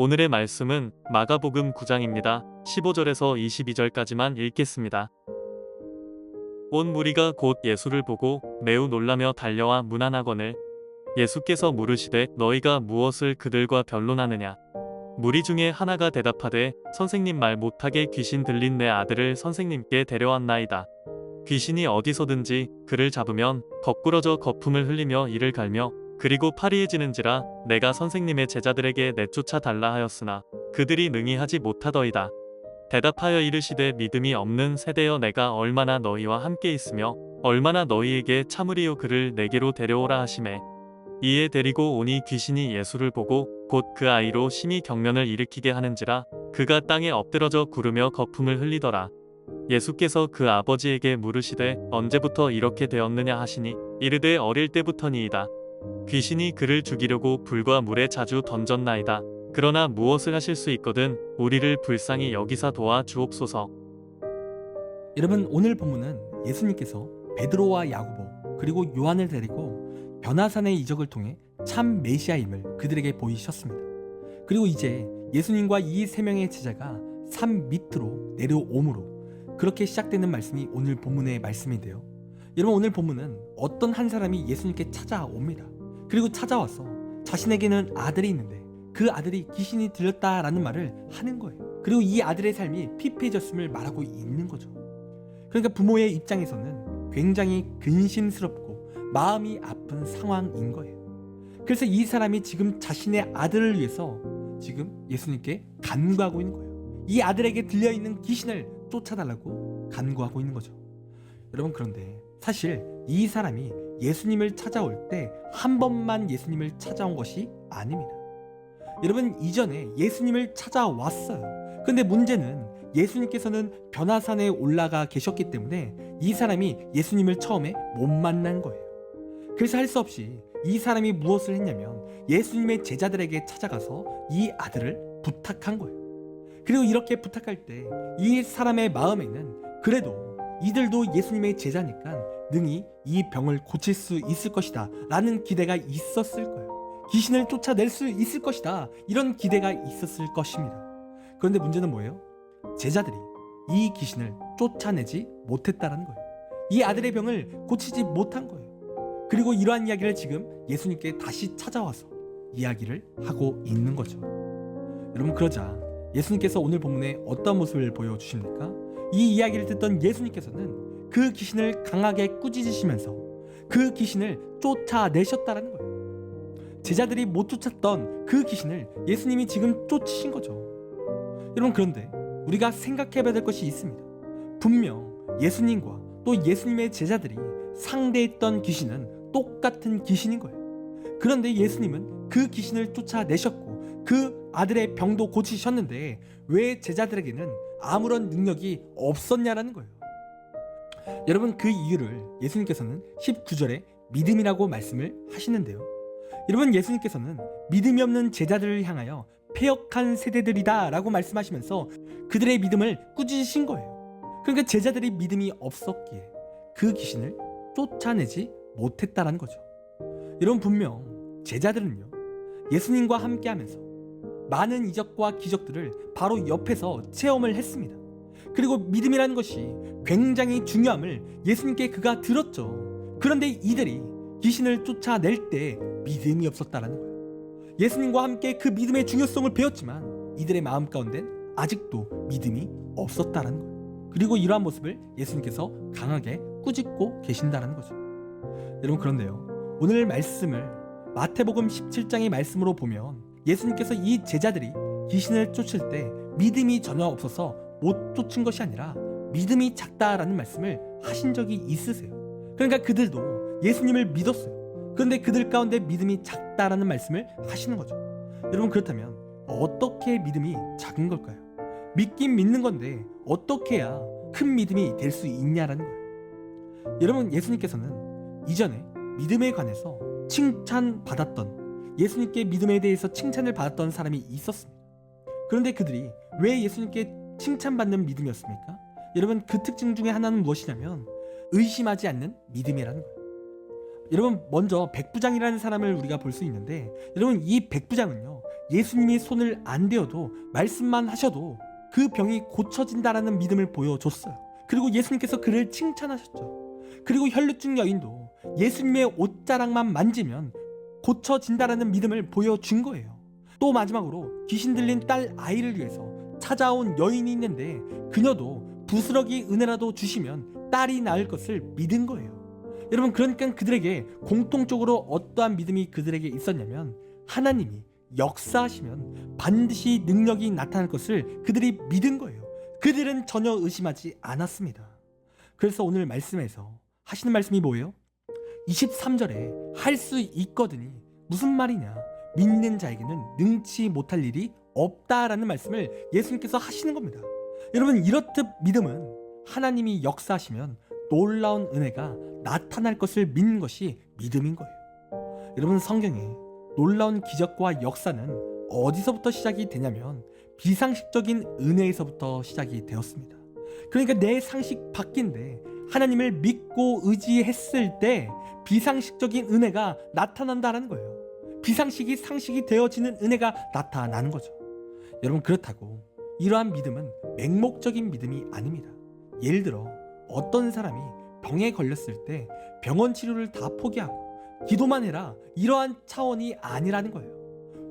오늘의 말씀은 마가복음 9장입니다. 15절에서 22절까지만 읽겠습니다. 온 무리가 곧 예수를 보고 매우 놀라며 달려와 문안하거늘 예수께서 물으시되 너희가 무엇을 그들과 변론하느냐 무리 중에 하나가 대답하되 선생님 말 못하게 귀신 들린 내 아들을 선생님께 데려왔나이다. 귀신이 어디서든지 그를 잡으면 거꾸러져 거품을 흘리며 이를 갈며 그리고 파리해지는지라 내가 선생님의 제자들에게 내쫓아 달라 하였으나 그들이 능히 하지 못하더이다. 대답하여 이르시되 믿음이 없는 세대여 내가 얼마나 너희와 함께 있으며 얼마나 너희에게 참으리요 그를 내게로 데려오라 하심에 이에 데리고 오니 귀신이 예수를 보고 곧 그 아이로 심히 경련을 일으키게 하는지라 그가 땅에 엎드러져 구르며 거품을 흘리더라. 예수께서 그 아버지에게 물으시되 언제부터 이렇게 되었느냐 하시니 이르되 어릴 때부터니이다. 귀신이 그를 죽이려고 불과 물에 자주 던졌나이다. 그러나 무엇을 하실 수 있거든 우리를 불쌍히 여기사 도와 주옵소서. 여러분 오늘 본문은 예수님께서 베드로와 야고보 그리고 요한을 데리고 변화산의 이적을 통해 참 메시아임을 그들에게 보이셨습니다. 그리고 이제 예수님과 이 세 명의 제자가 산 밑으로 내려오므로 그렇게 시작되는 말씀이 오늘 본문의 말씀인데요. 여러분 오늘 본문은 어떤 한 사람이 예수님께 찾아옵니다. 그리고 찾아와서 자신에게는 아들이 있는데 그 아들이 귀신이 들렸다라는 말을 하는 거예요. 그리고 이 아들의 삶이 피폐해졌음을 말하고 있는 거죠. 그러니까 부모의 입장에서는 굉장히 근심스럽고 마음이 아픈 상황인 거예요. 그래서 이 사람이 지금 자신의 아들을 위해서 지금 예수님께 간구하고 있는 거예요. 이 아들에게 들려 있는 귀신을 쫓아달라고 간구하고 있는 거죠. 여러분 그런데 사실 이 사람이 예수님을 찾아올 때 한 번만 예수님을 찾아온 것이 아닙니다. 여러분 이전에 예수님을 찾아왔어요. 근데 문제는 예수님께서는 변화산에 올라가 계셨기 때문에 이 사람이 예수님을 처음에 못 만난 거예요. 그래서 할 수 없이 이 사람이 무엇을 했냐면 예수님의 제자들에게 찾아가서 이 아들을 부탁한 거예요. 그리고 이렇게 부탁할 때 이 사람의 마음에는 그래도 이들도 예수님의 제자니까 능히 이 병을 고칠 수 있을 것이다 라는 기대가 있었을 거예요. 귀신을 쫓아낼 수 있을 것이다 이런 기대가 있었을 것입니다. 그런데 문제는 뭐예요? 제자들이 이 귀신을 쫓아내지 못했다라는 거예요. 이 아들의 병을 고치지 못한 거예요. 그리고 이러한 이야기를 지금 예수님께 다시 찾아와서 이야기를 하고 있는 거죠. 여러분 그러자 예수님께서 오늘 본문에 어떤 모습을 보여주십니까? 이 이야기를 듣던 예수님께서는 그 귀신을 강하게 꾸짖으시면서 그 귀신을 쫓아내셨다라는 거예요. 제자들이 못 쫓았던 그 귀신을 예수님이 지금 쫓으신 거죠. 여러분 그런데 우리가 생각해 봐야 될 것이 있습니다. 분명 예수님과 또 예수님의 제자들이 상대했던 귀신은 똑같은 귀신인 거예요. 그런데 예수님은 그 귀신을 쫓아내셨고 그 아들의 병도 고치셨는데 왜 제자들에게는 아무런 능력이 없었냐라는 거예요. 여러분 그 이유를 예수님께서는 19절에 믿음이라고 말씀을 하시는데요. 여러분 예수님께서는 믿음이 없는 제자들을 향하여 폐역한 세대들이다 라고 말씀하시면서 그들의 믿음을 꾸짖으신 거예요. 그러니까 제자들이 믿음이 없었기에 그 귀신을 쫓아내지 못했다라는 거죠. 여러분 분명 제자들은요 예수님과 함께하면서 많은 이적과 기적들을 바로 옆에서 체험을 했습니다. 그리고 믿음이라는 것이 굉장히 중요함을 예수님께 그가 들었죠. 그런데 이들이 귀신을 쫓아낼 때 믿음이 없었다라는 거예요. 예수님과 함께 그 믿음의 중요성을 배웠지만 이들의 마음 가운데 아직도 믿음이 없었다라는 거예요. 그리고 이러한 모습을 예수님께서 강하게 꾸짖고 계신다라는 거죠. 여러분 그런데요. 오늘 말씀을 마태복음 17장의 말씀으로 보면 예수님께서 이 제자들이 귀신을 쫓을 때 믿음이 전혀 없어서 못 쫓은 것이 아니라 믿음이 작다라는 말씀을 하신 적이 있으세요. 그러니까 그들도 예수님을 믿었어요. 그런데 그들 가운데 믿음이 작다라는 말씀을 하시는 거죠. 여러분 그렇다면 어떻게 믿음이 작은 걸까요? 믿긴 믿는 건데 어떻게 해야 큰 믿음이 될 수 있냐라는 거예요. 여러분 예수님께서는 이전에 믿음에 관해서 칭찬받았던 예수님께 믿음에 대해서 칭찬을 받았던 사람이 있었습니다. 그런데 그들이 왜 예수님께 칭찬받는 믿음이었습니까? 여러분 그 특징 중에 하나는 무엇이냐면 의심하지 않는 믿음이라는 거예요. 여러분 먼저 백부장이라는 사람을 우리가 볼 수 있는데 여러분 이 백부장은요 예수님이 손을 안 대어도 말씀만 하셔도 그 병이 고쳐진다라는 믿음을 보여줬어요. 그리고 예수님께서 그를 칭찬하셨죠. 그리고 혈루증 여인도 예수님의 옷자락만 만지면 고쳐진다라는 믿음을 보여준 거예요. 또 마지막으로 귀신 들린 딸 아이를 위해서 찾아온 여인이 있는데 그녀도 부스러기 은혜라도 주시면 딸이 낳을 것을 믿은 거예요. 여러분 그러니까 그들에게 공통적으로 어떠한 믿음이 그들에게 있었냐면 하나님이 역사하시면 반드시 능력이 나타날 것을 그들이 믿은 거예요. 그들은 전혀 의심하지 않았습니다. 그래서 오늘 말씀에서 하시는 말씀이 뭐예요? 23절에 할 수 있거든이 무슨 말이냐? 믿는 자에게는 능치 못할 일이 없다라는 말씀을 예수님께서 하시는 겁니다. 여러분 이렇듯 믿음은 하나님이 역사하시면 놀라운 은혜가 나타날 것을 믿는 것이 믿음인 거예요. 여러분 성경에 놀라운 기적과 역사는 어디서부터 시작이 되냐면 비상식적인 은혜에서부터 시작이 되었습니다. 그러니까 내 상식 밖인데 하나님을 믿고 의지했을 때 비상식적인 은혜가 나타난다는 거예요. 비상식이 상식이 되어지는 은혜가 나타나는 거죠. 여러분 그렇다고 이러한 믿음은 맹목적인 믿음이 아닙니다. 예를 들어 어떤 사람이 병에 걸렸을 때 병원 치료를 다 포기하고 기도만 해라 이러한 차원이 아니라는 거예요.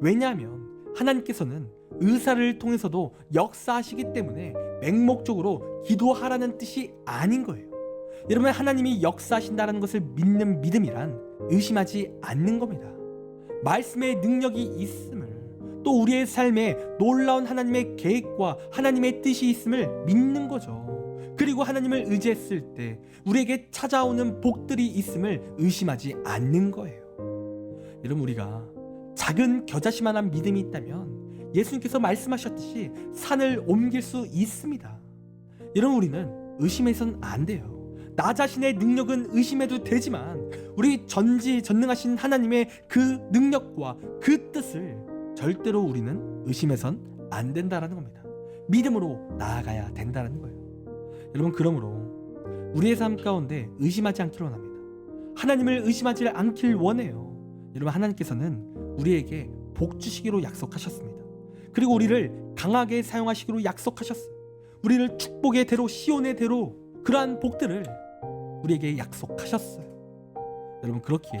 왜냐하면 하나님께서는 의사를 통해서도 역사하시기 때문에 맹목적으로 기도하라는 뜻이 아닌 거예요. 여러분 하나님이 역사하신다는 것을 믿는 믿음이란 의심하지 않는 겁니다. 말씀의 능력이 있음을 또 우리의 삶에 놀라운 하나님의 계획과 하나님의 뜻이 있음을 믿는 거죠. 그리고 하나님을 의지했을 때 우리에게 찾아오는 복들이 있음을 의심하지 않는 거예요. 여러분 우리가 작은 겨자씨만한 믿음이 있다면 예수님께서 말씀하셨듯이 산을 옮길 수 있습니다. 여러분 우리는 의심해선 안 돼요. 나 자신의 능력은 의심해도 되지만 우리 전지 전능하신 하나님의 그 능력과 그 뜻을 절대로 우리는 의심해선 안 된다라는 겁니다. 믿음으로 나아가야 된다는 거예요. 여러분 그러므로 우리의 삶 가운데 의심하지 않기를 원합니다. 하나님을 의심하지 않길 원해요. 여러분 하나님께서는 우리에게 복 주시기로 약속하셨습니다. 그리고 우리를 강하게 사용하시기로 약속하셨어요. 우리를 축복의 대로 시온의 대로 그러한 복들을 우리에게 약속하셨어요. 여러분 그렇기에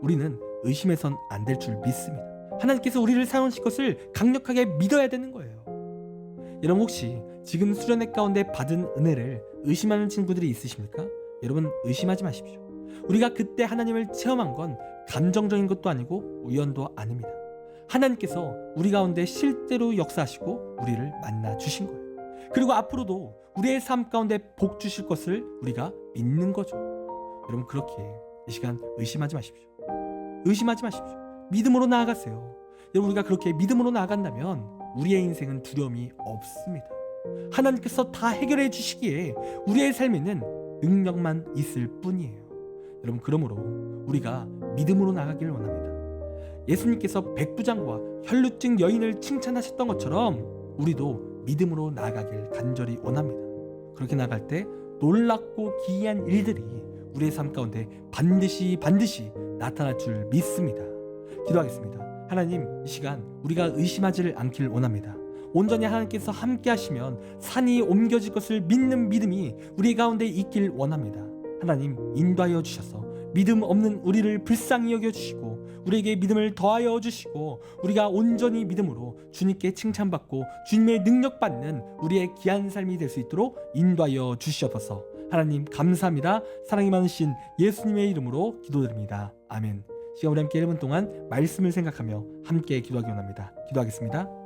우리는 의심해선 안 될 줄 믿습니다. 하나님께서 우리를 사용하실 것을 강력하게 믿어야 되는 거예요. 여러분 혹시 지금 수련회 가운데 받은 은혜를 의심하는 친구들이 있으십니까? 여러분 의심하지 마십시오. 우리가 그때 하나님을 체험한 건 감정적인 것도 아니고 우연도 아닙니다. 하나님께서 우리 가운데 실제로 역사하시고 우리를 만나 주신 거예요. 그리고 앞으로도 우리의 삶 가운데 복 주실 것을 우리가 믿는 거죠. 여러분 그렇기에 이 시간 의심하지 마십시오. 의심하지 마십시오. 믿음으로 나아가세요. 여러분 우리가 그렇게 믿음으로 나아간다면 우리의 인생은 두려움이 없습니다. 하나님께서 다 해결해 주시기에 우리의 삶에는 능력만 있을 뿐이에요. 여러분 그러므로 우리가 믿음으로 나가기를 원합니다. 예수님께서 백부장과 혈루증 여인을 칭찬하셨던 것처럼 우리도 믿음으로 나아가길 간절히 원합니다. 그렇게 나갈 때 놀랍고 기이한 일들이 우리의 삶 가운데 반드시 반드시 나타날 줄 믿습니다. 기도하겠습니다. 하나님 이 시간 우리가 의심하지를 않기를 원합니다. 온전히 하나님께서 함께 하시면 산이 옮겨질 것을 믿는 믿음이 우리 가운데 있길 원합니다. 하나님 인도하여 주셔서 믿음 없는 우리를 불쌍히 여겨 주시고 우리에게 믿음을 더하여 주시고 우리가 온전히 믿음으로 주님께 칭찬받고 주님의 능력 받는 우리의 귀한 삶이 될 수 있도록 인도하여 주시옵소서. 하나님 감사합니다. 사랑이 많으신 예수님의 이름으로 기도드립니다. 아멘. 시간 우리 함께 1분 동안 말씀을 생각하며 함께 기도하기 원합니다. 기도하겠습니다.